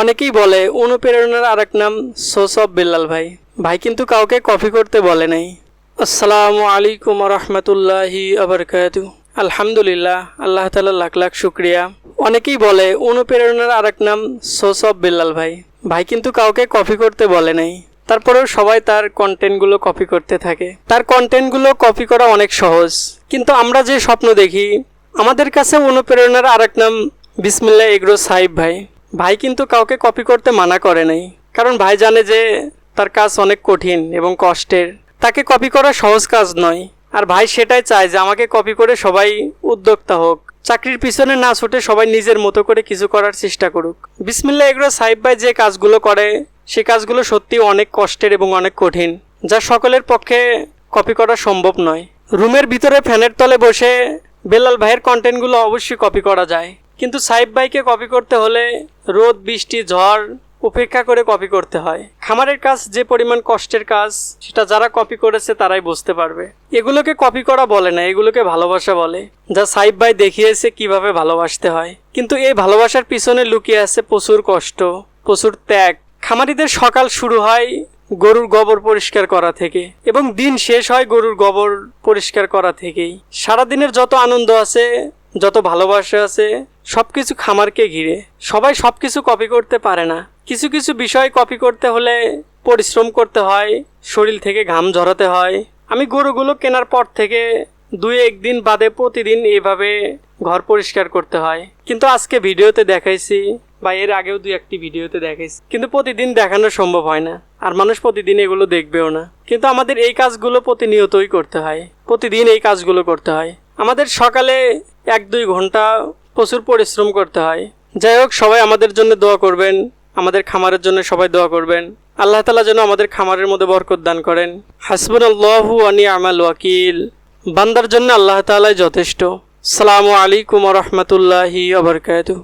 অনেকেই বলে, অনুপ্রেরণার আরেক নাম সোস অফ বিল্লাল ভাই। ভাই কিন্তু কাউকে কপি করতে বলে নাই। আসসালামু আলাইকুম রহমতুল্লাহি আবরকাতু আলহামদুলিল্লাহ, আল্লাহ তালা লাখ লাখ শুক্রিয়া। অনেকেই বলে, অনুপ্রেরণার আরেক নাম সোস অফ বিল্লাল ভাই। ভাই কিন্তু কাউকে কপি করতে বলে নাই। তারপরেও সবাই তার কন্টেন্টগুলো কপি করতে থাকে। তার কন্টেন্টগুলো কপি করা অনেক সহজ। কিন্তু আমরা যে স্বপ্ন দেখি, আমাদের কাছে অনুপ্রেরণার আরেক নাম বিসমিল্লা এগ্রো সাহিব ভাই। ভাই কিন্তু কাউকে কপি করতে মানা করে নাই। কারণ ভাই জানে যে তার কাজ অনেক কঠিন এবং কষ্টের। তাকে কপি করা সহজ কাজ নয়। আর ভাই সেটাই চায় যে আমাকে কপি করে সবাই উদ্যোক্তা হোক। চাকরির পিছনে না ছুটে সবাই নিজের মতো করে কিছু করার চেষ্টা করুক। বিসমিল্লা এগুলো সাহেব ভাই যে কাজগুলো করে, সে কাজগুলো সত্যি অনেক কষ্টের এবং অনেক কঠিন, যা সকলের পক্ষে কপি করা সম্ভব নয়। রুমের ভিতরে ফ্যানের তলে বসে বেলাল ভাইয়ের কন্টেন্টগুলো অবশ্যই কপি করা যায়। কিন্তু সাইব ভাইকে কপি করতে হলে রোদ, বৃষ্টি, ঝড় উপেক্ষা করে কপি করতে হয়। খামারের কাজ যে পরিমাণ কষ্টের কাজ, সেটা যারা কপি করেছে তারাই বুঝতে পারবে। এগুলোকে কপি করা বলে না, এগুলোকে ভালোবাসা বলে, যা সাইব ভাই দেখিয়েছে কীভাবে ভালোবাসতে হয়। কিন্তু এই ভালোবাসার পিছনে লুকিয়ে আছে প্রচুর কষ্ট, প্রচুর ত্যাগ। খামারিদের সকাল শুরু হয় গরুর গোবর পরিষ্কার করা থেকে, এবং দিন শেষ হয় গরুর গোবর পরিষ্কার করা থেকেই। সারাদিনের যত আনন্দ আছে যত ভালোবাসা আছে সব কিছু খামারকে ঘিরে। সবাই সব কিছু কপি করতে পারে না। কিছু কিছু বিষয় কপি করতে হলে পরিশ্রম করতে হয়, শরীর থেকে ঘাম ঝরাতে হয়। আমি গরুগুলো কেনার পর থেকে দুই একদিন বাদে প্রতিদিন এভাবে ঘর পরিষ্কার করতে হয়। কিন্তু আজকে ভিডিওতে দেখাইছি বা এর আগেও দুই একটি ভিডিওতে দেখাইছি। কিন্তু প্রতিদিন দেখানো সম্ভব হয় না। আর মানুষ প্রতিদিন এগুলো দেখবেও না। কিন্তু আমাদের এই কাজগুলো প্রতিনিয়তই করতে হয়। প্রতিদিন এই কাজগুলো করতে হয়। আমাদের সকালে এক দুই ঘণ্টা প্রচুর পরিশ্রম করতে হয়। যাই হোক, সবাই আমাদের জন্য দোয়া করবেন, আমাদের খামারের জন্য সবাই দোয়া করবেন। আল্লাহ তালা যেন আমাদের খামারের মধ্যে বরকত দান করেন। হাসবুন আল্লাহু আনি আমাল ওয়াকিল। বান্দার জন্য আল্লাহ তালাই যথেষ্ট। সালামু আলাইকুম রহমতুল্লাহি আবরকাতু